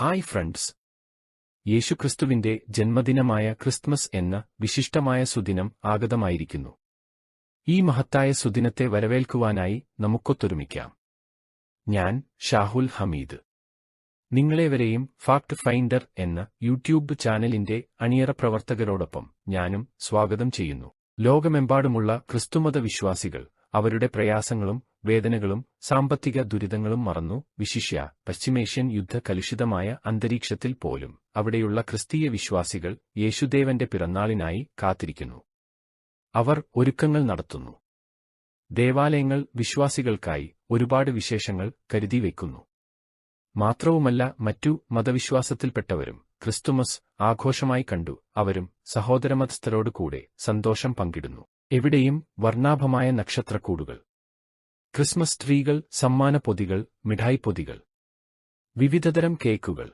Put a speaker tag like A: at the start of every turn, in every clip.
A: Hi friends. യേശുക്രിസ്തുവിന്റെ ജന്മദിനമായ Christmas എന്ന വിശിഷ്ടമായ സുദിനം ആഗതമായിരിക്കുന്നു. ഈ മഹത്തായ സുദിനത്തെ വരവേൽക്കുവാനായി നമുക്കൊത്തൊരുമിക്കാം. ഞാൻ ഷാഹുൽ ഹമീദ്. നിങ്ങളെവരെയും ഫാക്ട് ഫൈൻഡർ എന്ന യൂട്യൂബ് ചാനലിന്റെ അണിയറ പ്രവർത്തകരോടൊപ്പം ഞാനും സ്വാഗതം ചെയ്യുന്നു. ലോകമെമ്പാടുമുള്ള ക്രിസ്തുമത വിശ്വാസികൾ അവരുടെ പ്രയാസങ്ങളും വേദനകളും സാമ്പത്തിക ദുരിതങ്ങളും മറന്നു വിശിഷ്യ പശ്ചിമേഷ്യൻ യുദ്ധ കലുഷിതമായ അന്തരീക്ഷത്തിൽ പോലും അവിടെയുള്ള ക്രിസ്തീയ വിശ്വാസികൾ യേശുദേവന്റെ പിറന്നാളിനായി കാത്തിരിക്കുന്നു. അവർ ഒരുക്കങ്ങൾ നടത്തുന്നു. ദേവാലയങ്ങൾ വിശ്വാസികൾക്കായി ഒരുപാട് വിശേഷങ്ങൾ കരുതി വയ്ക്കുന്നു. മാത്രവുമല്ല മറ്റു മതവിശ്വാസത്തിൽപ്പെട്ടവരും ക്രിസ്തുമസ് ആഘോഷമായി കണ്ടു അവരും സഹോദരമതസ്ഥരോട് കൂടെ സന്തോഷം പങ്കിടുന്നു. എവിടെയും വർണാഭമായ നക്ഷത്രക്കൂടുകൾ ക്രിസ്മസ് ട്രീകൾ സമ്മാന പൊതികൾ മിഠായി പൊതികൾ വിവിധതരം കേക്കുകൾ.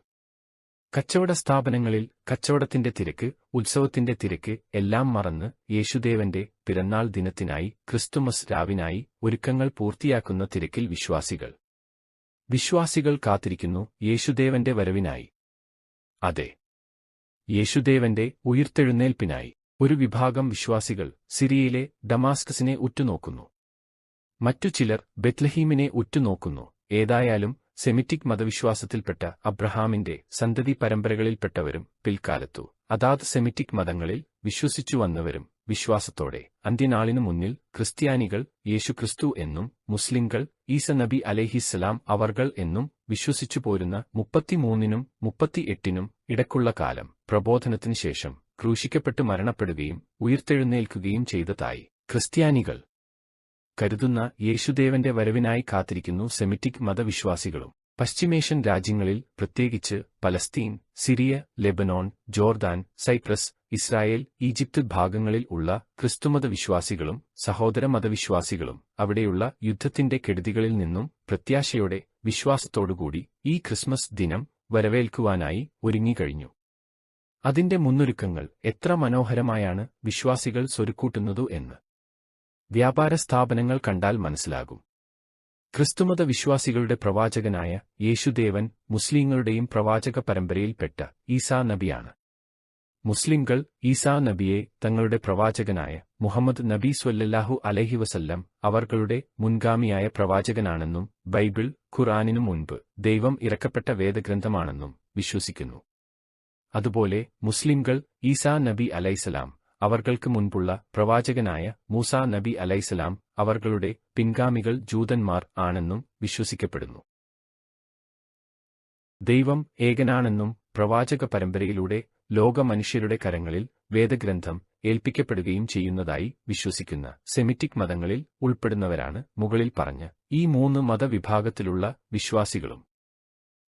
A: കച്ചവട സ്ഥാപനങ്ങളിൽ കച്ചവടത്തിന്റെ തിരക്ക് ഉത്സവത്തിന്റെ തിരക്ക് എല്ലാം മറന്ന് യേശുദേവന്റെ പിറന്നാൾ ദിനത്തിനായി ക്രിസ്തുമസ് രാവിനായി ഒരുക്കങ്ങൾ പൂർത്തിയാക്കുന്ന തിരക്കിൽ വിശ്വാസികൾ. വിശ്വാസികൾ കാത്തിരിക്കുന്നു യേശുദേവന്റെ വരവിനായി. അതെ. യേശുദേവന്റെ ഉയിർത്തെഴുന്നേൽപ്പിനായി ഒരു വിഭാഗം വിശ്വാസികൾ സിറിയയിലെ ഡമാസ്കസിനെ ഉറ്റുനോക്കുന്നു. മറ്റു ചിലർ ബെത്ലഹീമിനെ ഉറ്റുനോക്കുന്നു. ഏതായാലും സെമിറ്റിക് മതവിശ്വാസത്തിൽപ്പെട്ട അബ്രഹാമിന്റെ സന്തതി പരമ്പരകളിൽപ്പെട്ടവരും പിൽക്കാലത്തു. അതാത് സെമിറ്റിക് മതങ്ങളിൽ വിശ്വസിച്ചു വന്നവരും വിശ്വാസത്തോടെ അന്ത്യനാളിനു മുന്നിൽ ക്രിസ്ത്യാനികൾ യേശുക്രിസ്തു എന്നും മുസ്ലിംകൾ ഈസ നബി അലേഹിസ്സലാം അവർകൾ എന്നും വിശ്വസിച്ചു പോരുന്ന മുപ്പത്തിമൂന്നിനും മുപ്പത്തിയെട്ടിനും ഇടക്കുള്ള കാലം പ്രബോധനത്തിനു ശേഷം ക്രൂശിക്കപ്പെട്ട് മരണപ്പെടുകയും ഉയർത്തെഴുന്നേൽക്കുകയും ചെയ്തതായി ക്രിസ്ത്യാനികൾ കരുതുന്ന യേശുദേവന്റെ വരവിനായി കാത്തിരിക്കുന്നു സെമിറ്റിക് മതവിശ്വാസികളും. പശ്ചിമേഷ്യൻ രാജ്യങ്ങളിൽ പ്രത്യേകിച്ച് Palestine Syria Lebanon Jordan Cyprus Israel Egypt ഭാഗങ്ങളിൽ ഉള്ള ക്രിസ്തുമത വിശ്വാസികളും സഹോദര മതവിശ്വാസികളും അവിടെയുള്ള യുദ്ധത്തിന്റെ കെടുതികളിൽ നിന്നും പ്രത്യാശയോടെ വിശ്വാസത്തോടുകൂടി ഈ ക്രിസ്മസ് ദിനം വരവേൽക്കുവാനായി ഒരുങ്ങിക്കഴിഞ്ഞു. അതിന്റെ മുന്നൊരുക്കങ്ങൾ എത്ര മനോഹരമായാണ് വിശ്വാസികൾ സ്വരുക്കൂട്ടുന്നതു എന്ന്. വ്യാപാര സ്ഥാപനങ്ങൾ കണ്ടാൽ മനസ്സിലാകും. ക്രിസ്തുമത വിശ്വാസികളുടെ പ്രവാചകനായ യേശുദേവൻ മുസ്ലിങ്ങളുടെയും പ്രവാചക പരമ്പരയിൽപ്പെട്ട ഈസാ നബിയാണ്. മുസ്ലിംകൾ ഈസാ നബിയെ തങ്ങളുടെ പ്രവാചകനായ മുഹമ്മദ് നബി സ്വല്ലല്ലാഹു അലഹി വസല്ലം അവർകളുടെ മുൻഗാമിയായ പ്രവാചകനാണെന്നും ബൈബിൾ ഖുറാനിനു മുൻപ് ദൈവം ഇറക്കപ്പെട്ട വേദഗ്രന്ഥമാണെന്നും വിശ്വസിക്കുന്നു. അതുപോലെ മുസ്ലിംകൾ ഈസാ നബി അലൈസലാം അവർകൾക്ക് മുൻപുള്ള പ്രവാചകനായ മൂസ നബി അലൈസലാം അവർകളുടെ പിൻഗാമികൾ ജൂതന്മാർ ആണെന്നും വിശ്വസിക്കപ്പെടുന്നു. ദൈവം ഏകനാണെന്നും പ്രവാചക പരമ്പരയിലൂടെ ലോകമനുഷ്യരുടെ കരങ്ങളിൽ വേദഗ്രന്ഥം ഏൽപ്പിക്കപ്പെടുകയും ചെയ്യുന്നതായി വിശ്വസിക്കുന്ന സെമിറ്റിക് മതങ്ങളിൽ ഉൾപ്പെടുന്നവരാണ് മുകളിൽ പറഞ്ഞ ഈ മൂന്ന് മതവിഭാഗത്തിലുള്ള വിശ്വാസികളും.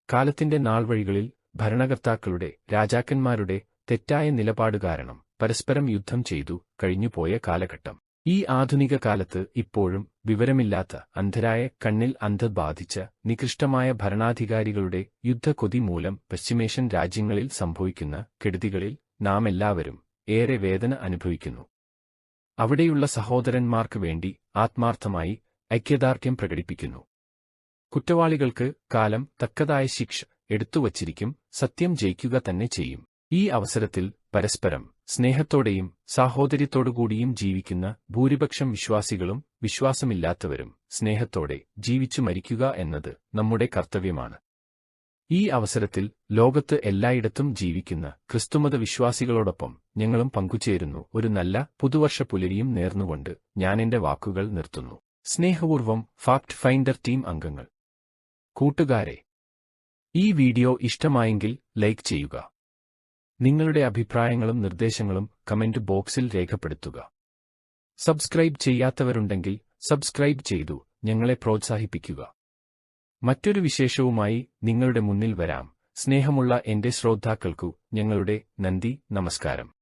A: കാലത്തിന്റെ നാൾവഴികളിൽ ഭരണകർത്താക്കളുടെ രാജാക്കന്മാരുടെ തെറ്റായ നിലപാട് കാരണം പരസ്പരം യുദ്ധം ചെയ്തു കഴിഞ്ഞുപോയ കാലഘട്ടം. ഈ ആധുനിക കാലത്ത് ഇപ്പോഴും വിവരമില്ലാത്ത അന്ധരായ കണ്ണിൽ അന്ധ ബാധിച്ച നികൃഷ്ടമായ ഭരണാധികാരികളുടെ യുദ്ധക്കൊതി മൂലം പശ്ചിമേഷ്യൻ രാജ്യങ്ങളിൽ സംഭവിക്കുന്ന കെടുതികളിൽ നാം എല്ലാവരും ഏറെ വേദന അനുഭവിക്കുന്നു. അവിടെയുള്ള സഹോദരന്മാർക്ക് വേണ്ടി ആത്മാർത്ഥമായി ഐക്യദാർഢ്യം പ്രകടിപ്പിക്കുന്നു. കുറ്റവാളികൾക്ക് കാലം തക്കതായ ശിക്ഷ എടുത്തുവച്ചിരിക്കും സത്യം ജയിക്കുക തന്നെ ചെയ്യും. ഈ അവസരത്തിൽ പരസ്പരം സ്നേഹത്തോടെയും സാഹോദര്യത്തോടുകൂടിയും ജീവിക്കുന്ന ഭൂരിപക്ഷം വിശ്വാസികളും വിശ്വാസമില്ലാത്തവരും സ്നേഹത്തോടെ ജീവിച്ചു മരിക്കുക എന്നത് നമ്മുടെ കർത്തവ്യമാണ്. ഈ അവസരത്തിൽ ലോകത്ത് എല്ലായിടത്തും ജീവിക്കുന്ന ക്രിസ്തുമത വിശ്വാസികളോടൊപ്പം ഞങ്ങളും പങ്കുചേരുന്നു. ഒരു നല്ല പുതുവർഷ പുലരിയും നേർന്നുകൊണ്ട് ഞാനെന്റെ വാക്കുകൾ നിർത്തുന്നു. സ്നേഹപൂർവം ഫാക്ട് ഫൈൻഡർ ടീം അംഗങ്ങൾ. കൂട്ടുകാരെ ഈ വീഡിയോ ഇഷ്ടമായെങ്കിൽ ലൈക്ക് ചെയ്യുക. നിങ്ങളുടെ അഭിപ്രായങ്ങളും നിർദ്ദേശങ്ങളും കമന്റ് ബോക്സിൽ രേഖപ്പെടുത്തുക. സബ്സ്ക്രൈബ് ചെയ്യാത്തവരുണ്ടെങ്കിൽ സബ്സ്ക്രൈബ് ചെയ്തു ഞങ്ങളെ പ്രോത്സാഹിപ്പിക്കുക. മറ്റൊരു വിശേഷവുമായി നിങ്ങളുടെ മുന്നിൽ വരാം. സ്നേഹമുള്ള എന്റെ ശ്രോതാക്കൾക്കു ഞങ്ങളുടെ നന്ദി നമസ്കാരം.